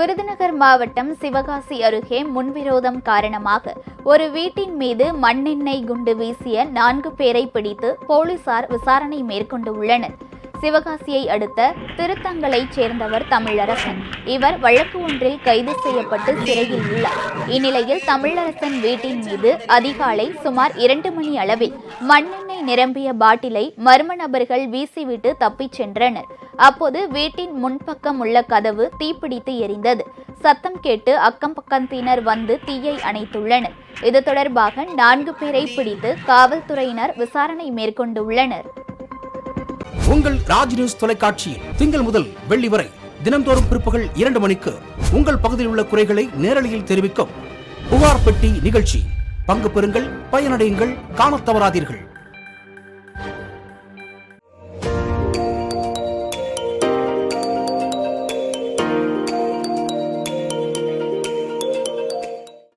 விருதுநகர் மாவட்டம் சிவகாசி அருகே முன்விரோதம் காரணமாக ஒரு வீட்டின் மீது மண்ணெண்ணெய் குண்டு வீசிய நான்கு பேரை பிடித்து போலீசார் விசாரணை மேற்கொண்டு உள்ளனர். சிவகாசியை அடுத்த திருத்தங்களைச் சேர்ந்தவர் தமிழரசன். இவர் வழக்கு ஒன்றில் கைது செய்யப்பட்டு சிறையில் உள்ளார். இந்நிலையில் தமிழரசன் வீட்டின் மீது அதிகாலை சுமார் இரண்டு மணி அளவில் மண்ணெண்ணெய் நிரம்பிய பாட்டிலை மர்ம நபர்கள் வீசிவிட்டு தப்பிச் சென்றனர். அப்போது வீட்டின் முன்பக்கம் உள்ள கதவு தீப்பிடித்து எரிந்தது. சத்தம் கேட்டு அக்கம் பக்கத்தினர் வந்து தீயை அணைத்துள்ளனர். இது தொடர்பாக நான்கு பேரை பிடித்து காவல்துறையினர் விசாரணை மேற்கொண்டுள்ளனர். உங்கள் ராஜ் நியூஸ் தொலைக்காட்சியில் திங்கள் முதல் வெள்ளி வரை தினந்தோறும் பிற்பகல் இரண்டு மணிக்கு உங்கள் பகுதியில் உள்ள குறைகளை நேரலையில் தெரிவிக்கும் புகார் பெட்டி நிகழ்ச்சி. பங்கு பெறுங்கள் பயனடையுங்கள் காண தவறாதீர்கள்.